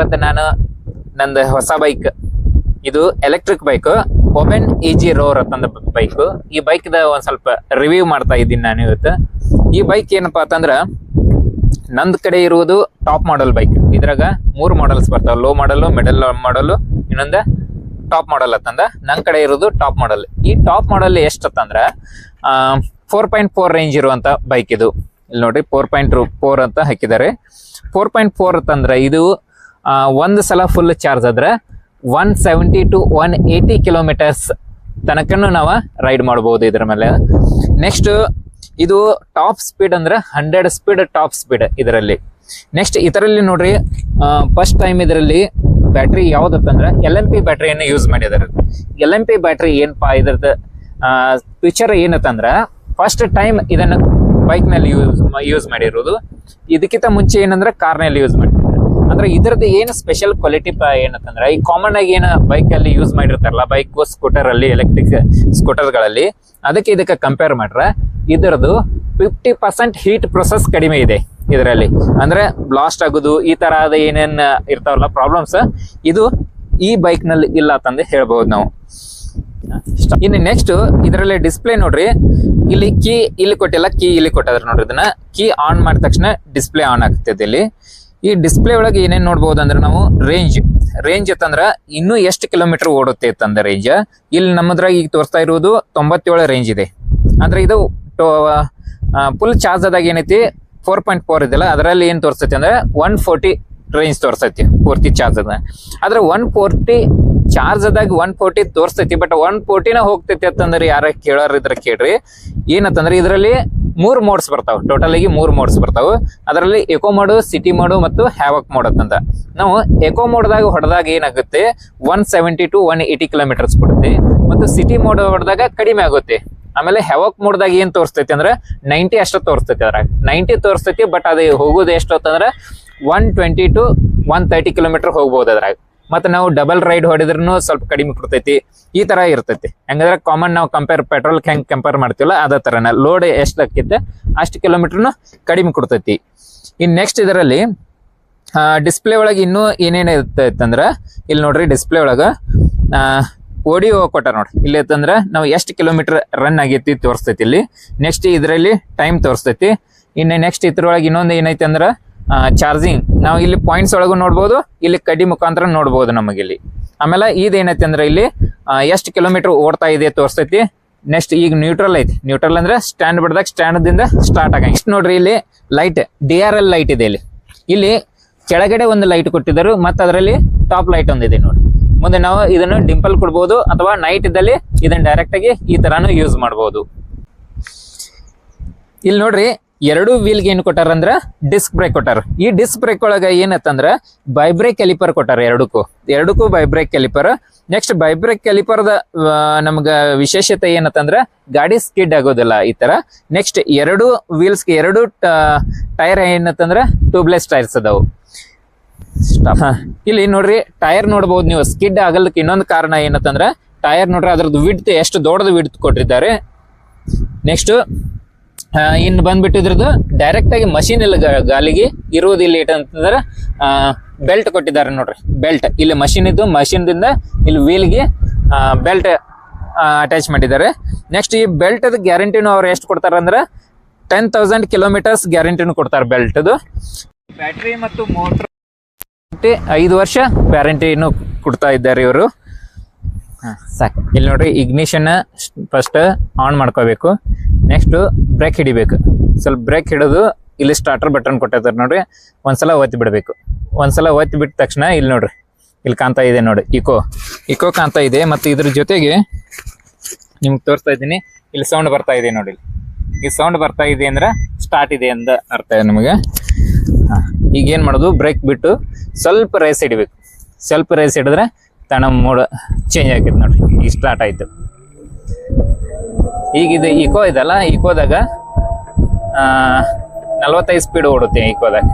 ಇವತ್ತು ನಾನು ನಂದು ಹೊಸ ಬೈಕ್ ಇದು electric bike Oben E Z Rorr ಅಂತಂದ ಬೈಕ್ ಈ ಬೈಕ್ ಒಂದ್ ಸ್ವಲ್ಪ ರಿವ್ಯೂ ಮಾಡ್ತಾ ಇದ್ದೀನಿ ನಾನು ಇವತ್ತು. ಈ ಬೈಕ್ ಏನಪ್ಪಾ ಅಂತಂದ್ರ ನಂದ್ ಕಡೆ ಇರುವುದು ಟಾಪ್ ಮಾಡೆಲ್ ಬೈಕ್ ಇದ್ರಾಗ ಮೂರು ಮಾಡಲ್ಸ್ ಬರ್ತಾವ. ಲೋ ಮಾಡಲ್ ಮಿಡಲ್ ಮಾಡಲ್ ಇನ್ನೊಂದ ಟಾಪ್ ಮಾಡಲ್ ಅಂತಂದ. ನನ್ ಕಡೆ ಇರೋದು ಟಾಪ್ ಮಾಡಲ್ ಈ ಟಾಪ್ ಮಾಡಲ್ ಎಷ್ಟಂದ್ರ ಫೋರ್ ಪಾಯಿಂಟ್ ಫೋರ್ ರೇಂಜ್ ಇರುವಂತ ಬೈಕ್ ಇದು. ಇಲ್ಲಿ ನೋಡ್ರಿ ಫೋರ್ ಪಾಯಿಂಟ್ ಫೋರ್ ಅಂತ ಹಾಕಿದ್ದಾರೆ. ಫೋರ್ ಪಾಯಿಂಟ್ ಫೋರ್ ಅಂತಂದ್ರೆ ಇದು ಒಂದು ಸಲ ಫುಲ್ ಚಾರ್ಜ್ ಆದ್ರೆ one seventy two one eighty kilometers ತನಕನು ನಾವು ರೈಡ್ ಮಾಡ್ಬೋದು ಇದ್ರ ಮೇಲೆ. ನೆಕ್ಸ್ಟ್ ಇದು ಟಾಪ್ ಸ್ಪೀಡ್ ಅಂದ್ರೆ ಹಂಡ್ರೆಡ್ ಸ್ಪೀಡ್ ಟಾಪ್ ಸ್ಪೀಡ್ ಇದರಲ್ಲಿ. ನೆಕ್ಸ್ಟ್ ಇದರಲ್ಲಿ ನೋಡ್ರಿ ಫಸ್ಟ್ ಟೈಮ್ ಇದರಲ್ಲಿ ಬ್ಯಾಟ್ರಿ ಯಾವ್ದತ್ತಂದ್ರೆ ಎಲ್ ಎಂ ಪಿ ಬ್ಯಾಟ್ರಿಯನ್ನು ಯೂಸ್ ಮಾಡಿದ್ದಾರೆ ಎಲ್ ಎಂ ಪಿ ಬ್ಯಾಟ್ರಿ ಏನಪ್ಪ ಇದ್ರದ್ದು? ಫೀಚರ್ ಏನತ್ತಂದ್ರೆ ಫಸ್ಟ್ ಟೈಮ್ ಇದನ್ನ ಬೈಕ್ನಲ್ಲಿ ಯೂಸ್ ಯೂಸ್ ಮಾಡಿರೋದು. ಇದಕ್ಕಿಂತ ಮುಂಚೆ ಏನಂದ್ರೆ ಕಾರ್ನಲ್ಲಿ ಯೂಸ್ ಮಾಡಿದ್ದಾರೆ ಅಂದ್ರೆ ಇದರದ್ದು ಏನು ಸ್ಪೆಷಲ್ ಕ್ವಾಲಿಟಿ ಏನಂತಂದ್ರೆ, ಈ ಕಾಮನ್ ಆಗಿ ಏನು ಬೈಕ್ ಅಲ್ಲಿ ಯೂಸ್ ಮಾಡಿರ್ತಾರಲ್ಲ ಬೈಕ್ ಸ್ಕೂಟರ್ ಅಲ್ಲಿ ಎಲೆಕ್ಟ್ರಿಕ್ ಸ್ಕೂಟರ್ಗಳಲ್ಲಿ, ಅದಕ್ಕೆ ಇದಕ್ಕೆ ಕಂಪೇರ್ ಮಾಡ್ರೆ ಇದರದು ಫಿಫ್ಟಿ ಪರ್ಸೆಂಟ್ ಹೀಟ್ ಪ್ರೊಸೆಸ್ ಕಡಿಮೆ ಇದೆ ಇದರಲ್ಲಿ. ಅಂದ್ರೆ ಬ್ಲಾಸ್ಟ್ ಆಗೋದು, ಈ ತರ ಆದ ಏನೇನ್ ಇರ್ತಾವಲ್ಲ ಪ್ರಾಬ್ಲಮ್ಸ್ ಇದು ಈ ಬೈಕ್ನಲ್ಲಿ ಇಲ್ಲ ಅಂತಂದು ಹೇಳ್ಬಹುದು ನಾವು. ಇನ್ನು ನೆಕ್ಸ್ಟ್ ಇದರಲ್ಲಿ ಡಿಸ್ಪ್ಲೇ ನೋಡ್ರಿ, ಇಲ್ಲಿ ಕೀ ಇಲ್ಲಿ ಕೊಟ್ಟಿಲ್ಲ ಕೀ ಇಲ್ಲಿ ಕೊಟ್ಟಿದ್ರೆ ನೋಡ್ರಿ ಇದನ್ನ. ಕೀ ಆನ್ ಮಾಡಿದ ತಕ್ಷಣ ಡಿಸ್ಪ್ಲೇ ಆನ್ ಆಗ್ತದೆ ಇಲ್ಲಿ. ಈ ಡಿಸ್ಪ್ಲೇ ಒಳಗೆ ಏನೇನು ನೋಡ್ಬೋದು ಅಂದ್ರೆ ನಾವು ರೇಂಜ್ ರೇಂಜ್ ಅಂತಂದ್ರ ಇನ್ನೂ ಎಷ್ಟು ಕಿಲೋಮೀಟರ್ ಓಡುತ್ತೆ ಅಂತಂದ್ರೆ ರೇಂಜ್ ಇಲ್ಲಿ ನಮ್ಮದ್ರಾಗ ಈಗ ತೋರಿಸ್ತಾ ಇರುವುದು ತೊಂಬತ್ತೇಳು ರೇಂಜ್ ಇದೆ. ಅಂದ್ರೆ ಇದು ಫುಲ್ ಚಾರ್ಜ್ ಆದಾಗ ಏನೈತಿ? ಫೋರ್ ಪಾಯಿಂಟ್ ಫೋರ್ ಇದೆಯಲ್ಲ, ಅದರಲ್ಲಿ ಏನು ತೋರಿಸ್ತೈತಿ ಅಂದ್ರೆ ಒನ್ ಫೋರ್ಟಿ ರೇಂಜ್ ತೋರಿಸ್ತೈತಿ ಪೂರ್ತಿ ಚಾರ್ಜ್ ಅದ. ಆದ್ರೆ ಒನ್ ಫೋರ್ಟಿ ಚಾರ್ಜ್ ಆದಾಗ ಒನ್ ಫೋರ್ಟಿ ತೋರಿಸ್ತೈತಿ ಬಟ್ ಒನ್ ಫೋರ್ಟಿನ ಹೋಗ್ತೈತಿ ಅಂತಂದ್ರೆ ಯಾರ ಕೇಳೋರಿದ್ರೆ ಕೇಳ್ರಿ. ಏನಂತಂದ್ರೆ ಇದರಲ್ಲಿ ಮೂರ್ ಮೋಡ್ಸ್ ಬರ್ತಾವ. ಟೋಟಲ್ ಆಗಿ ಮೂರ್ ಮೋಡ್ಸ್ ಬರ್ತಾವ. ಅದರಲ್ಲಿ ಎಕೋ ಮೋಡ್ ಸಿಟಿ ಮೋಡ್ ಮತ್ತು ಹ್ಯಾವಕ್ ಮೋಡ್ ಅಂತಂದ. ನಾವು ಎಕೋ ಮೋಡ್ದಾಗ ಹೊಡೆದಾಗ ಏನಾಗುತ್ತೆ? One seventy two one eighty kilometers ಕೊಡುತ್ತೆ. ಮತ್ತು ಸಿಟಿ ಮೋಡ್ ಹೊಡೆದಾಗ ಕಡಿಮೆ ಆಗುತ್ತೆ. ಆಮೇಲೆ ಹೆವಕ್ ಮೋಡ್ದಾಗ ಏನ್ ತೋರಿಸ್ತೈತಿ ಅಂದ್ರೆ ನೈಂಟಿ ಅಷ್ಟು ತೋರಿಸ್ತೈತಿ ಅದ್ರಾಗ. ನೈಂಟಿ ತೋರಿಸ್ತೈತಿ ಬಟ್ ಅದು ಹೋಗೋದು ಎಷ್ಟು ಅಂತಂದ್ರೆ one twenty two one thirty kilometer ಹೋಗ್ಬೋದು ಅದ್ರಾಗ. ಮತ್ತೆ ನಾವು ಡಬಲ್ ರೈಡ್ ಹೊಡೆದ್ರೂ ಸ್ವಲ್ಪ ಕಡಿಮೆ ಕೊಡ್ತೈತಿ. ಈ ತರ ಇರ್ತೈತಿ. ಹೆಂಗಂದ್ರೆ ಕಾಮನ್ ನಾವು ಕಂಪೇರ್ ಪೆಟ್ರೋಲ್ ಹೆಂಗ್ ಕಂಪೇರ್ ಮಾಡ್ತೀವಲ್ಲ ಅದೇ ತರನ. ಲೋಡ್ ಎಷ್ಟು ಹಾಕಿದ್ದೆ ಅಷ್ಟು ಕಿಲೋಮೀಟರ್ನು ಕಡಿಮೆ ಕೊಡ್ತೈತಿ. ಇನ್ ನೆಕ್ಸ್ಟ್ ಇದರಲ್ಲಿ ಡಿಸ್ಪ್ಲೇ ಒಳಗೆ ಇನ್ನೂ ಏನೇನು ಇರ್ತೈತಂದ್ರೆ ಇಲ್ಲಿ ನೋಡ್ರಿ ಡಿಸ್ಪ್ಲೇ ಒಳಗ ಓಡಿಯೋ ಕೊಟ್ಟಾರ ನೋಡಿ ಇಲ್ಲಿ ಅಂತಂದ್ರೆ ನಾವು ಎಷ್ಟು ಕಿಲೋಮೀಟರ್ ರನ್ ಆಗೈತಿ ತೋರಿಸ್ತೈತಿ ಇಲ್ಲಿ. ನೆಕ್ಸ್ಟ್ ಇದರಲ್ಲಿ ಟೈಮ್ ತೋರಿಸ್ತೈತಿ. ಇನ್ನು ನೆಕ್ಸ್ಟ್ ಇದ್ರೊಳಗೆ ಇನ್ನೊಂದು ಏನೈತೆ ಅಂದ್ರೆ ಚಾರ್ಜಿಂಗ್ ನಾವು ಇಲ್ಲಿ ಪಾಯಿಂಟ್ಸ್ ಒಳಗೂ ನೋಡ್ಬೋದು, ಇಲ್ಲಿ ಕಡ್ಡಿ ಮುಖಾಂತರ ನೋಡ್ಬೋದು ನಮಗಿಲ್ಲಿ ಆಮೇಲೆ ಇದೇನೈತೆ ಅಂದ್ರೆ ಇಲ್ಲಿ ಎಷ್ಟು ಕಿಲೋಮೀಟರ್ ಓಡ್ತಾ ಇದೆ ತೋರಿಸ್ತೈತಿ ನೆಕ್ಸ್ಟ್ ಈಗ ನ್ಯೂಟ್ರಲ್ ಐತಿ. ನ್ಯೂಟ್ರಲ್ ಅಂದ್ರೆ ಸ್ಟ್ಯಾಂಡ್ ಬಿಡ್ದಾಗ ಸ್ಟ್ಯಾಂಡ್ದಿಂದ ಸ್ಟಾರ್ಟ್ ಆಗಂಗ. ಇಷ್ಟು ನೋಡ್ರಿ ಇಲ್ಲಿ light D R L light ಇದೆ ಇಲ್ಲಿ. ಇಲ್ಲಿ ಕೆಳಗಡೆ ಒಂದು ಲೈಟ್ ಕೊಟ್ಟಿದ್ದರು, ಮತ್ತು ಅದರಲ್ಲಿ ಟಾಪ್ ಲೈಟ್ ಒಂದಿದೆ ನೋಡಿ ಮುಂದೆ ನಾವು ಇದನ್ನು ಡಿಂಪಲ್ ಕೊಡ್ಬೋದು, ಅಥವಾ ನೈಟ್ ಇದ್ದಲ್ಲಿ ಇದನ್ನ ಡೈರೆಕ್ಟಾಗಿ ಈ ಥರನೂ ಯೂಸ್ ಮಾಡಬಹುದು ಇಲ್ಲಿ ನೋಡ್ರಿ ಎರಡು ವೀಲ್ಗೆ ಏನು ಕೊಟ್ಟಾರ ಅಂದ್ರ ಡಿಸ್ಕ್ ಬ್ರೇಕ್ ಕೊಟ್ಟಾರ. ಈ ಡಿಸ್ಕ್ ಬ್ರೇಕ್ ಒಳಗೆ ಏನತ್ತಂದ್ರ ಬೈಬ್ರೇಕ್ ಕೆಲಿಪರ್ ಕೊಟ್ಟಾರ ಎರಡಕ್ಕೂ. ಎರಡಕ್ಕೂ ಬೈಬ್ರೇಕ್ ಕೆಲಿಪರ್ ನೆಕ್ಸ್ಟ್ ಬೈಬ್ರೇಕ್ ಕೆಲಿಪರ್ದ ನಮ್ಗೆ ವಿಶೇಷತೆ ಏನತ್ತಂದ್ರ ಗಾಡಿ ಸ್ಕಿಡ್ ಆಗೋದಿಲ್ಲ ಈ ತರ. ನೆಕ್ಸ್ಟ್ ಎರಡು ವೀಲ್ಸ್ಗೆ ಎರಡು ಟೈರ್ ಏನತ್ತಂದ್ರ ಟ್ಯೂಬ್ಲೆಸ್ ಟೈರ್ಸ್ ಅದಾವು. ಇಲ್ಲಿ ನೋಡ್ರಿ ಟೈರ್ ನೋಡ್ಬೋದು ನೀವು. ಸ್ಕಿಡ್ ಆಗಲಕ್ಕೆ ಇನ್ನೊಂದು ಕಾರಣ ಏನತ್ತಂದ್ರ ಟೈರ್ ನೋಡ್ರಿ, ಅದ್ರದ್ದು ವಿಡ್ತ್ ಎಷ್ಟು ದೊಡ್ಡದು ವಿಡ್ತ್ ಕೊಟ್ಟಿದ್ದಾರೆ. ನೆಕ್ಸ್ಟ್ ಇನ್ನು ಬಂದ್ಬಿಟ್ಟು ಇದ್ರದ್ದು ಡೈರೆಕ್ಟ್ ಆಗಿ ಮಷೀನ್ ಇಲ್ಲ ಗಾಲಿಗೆ ಇರುವುದು ಇಲ್ಲಿ ಏನಂತಂದ್ರೆ ಬೆಲ್ಟ್ ಕೊಟ್ಟಿದ್ದಾರೆ ನೋಡ್ರಿ. ಬೆಲ್ಟ್ ಇಲ್ಲಿ ಮಷೀನ್ ಇದ್ದು machine ದಿಂದ ಇಲ್ಲಿ ವೀಲ್ಗೆ ಬೆಲ್ಟ್ ಅಟ್ಯಾಚ್ ಮಾಡಿದ್ದಾರೆ. ನೆಕ್ಸ್ಟ್ ಈ ಬೆಲ್ಟ್ ಗ್ಯಾರಂಟಿನೂ ಅವ್ರು ಎಷ್ಟು ಕೊಡ್ತಾರೆ ಅಂದ್ರೆ ಟೆನ್ ತೌಸಂಡ್ ಕಿಲೋಮೀಟರ್ಸ್ ಗ್ಯಾರಂಟಿನೂ ಕೊಡ್ತಾರೆ ಬೆಲ್ಟ್ದು ಬ್ಯಾಟ್ರಿ ಮತ್ತು ಮೋಟ್ರ್ ಐದು ವರ್ಷ ವ್ಯಾರಂಟಿನು ಕೊಡ್ತಾ ಇದ್ದಾರೆ ಇವರು. ಸಾಕು. ಇಲ್ಲಿ ನೋಡ್ರಿ ಇಗ್ನಿಷನ್ ಫಸ್ಟ್ ಆನ್ ಮಾಡ್ಕೋಬೇಕು. ನೆಕ್ಸ್ಟ್ ಬ್ರೇಕ್ ಹಿಡಿಬೇಕು. ಸ್ವಲ್ಪ ಬ್ರೇಕ್ ಹಿಡಿದು ಇಲ್ಲಿ ಸ್ಟಾರ್ಟರ್ ಬಟನ್ ಕೊಟ್ಟಿರ್ತಾರೆ ನೋಡ್ರಿ. ಒಂದ್ಸಲ ಒತ್ತಿ ಬಿಡಬೇಕು. ಒಂದ್ಸಲ ಒತ್ತಿ ಬಿಟ್ಟ ತಕ್ಷಣ ಇಲ್ಲಿ ನೋಡ್ರಿ. ಇಲ್ಲಿ ಕಾಣ್ತಾ ಇದೆ ನೋಡಿ. ಇಕೋ ಇಕೋ ಕಾಣ್ತಾ ಇದೆ ಮತ್ತು ಇದ್ರ ಜೊತೆಗೆ ನಿಮ್ಗೆ ತೋರಿಸ್ತಾ ಇದ್ದೀನಿ. ಇಲ್ಲಿ ಸೌಂಡ್ ಬರ್ತಾ ಇದೆ ನೋಡಿ ಈ ಸೌಂಡ್ ಬರ್ತಾ ಇದೆ ಅಂದ್ರೆ ಸ್ಟಾರ್ಟ್ ಇದೆ ಅಂತ ಅರ್ಥ ಇದೆ ನಮಗೆ. ಹಾ. ಈಗ ಏನ್ ಮಾಡೋದು? ಬ್ರೇಕ್ ಬಿಟ್ಟು ಸ್ವಲ್ಪ ರೈಸ್ ಹಿಡಿಬೇಕು. ಸ್ವಲ್ಪ ರೈಸ್ ಹಿಡಿದ್ರೆ ತಣ ಮೂಡ ಚೇಂಜ್ ಆಗಿದೆ ನೋಡ್ರಿ. ಈಗ ಸ್ಟಾರ್ಟ್ ಆಯ್ತು. ಈಗ ಇದು ಈಕೋ ಇದಲ್ಲ ಈಕೋದಾಗ ನಲ್ವತ್ತೈದು ಸ್ಪೀಡ್ ಓಡುತ್ತೆ ಈಕೋದಾಗ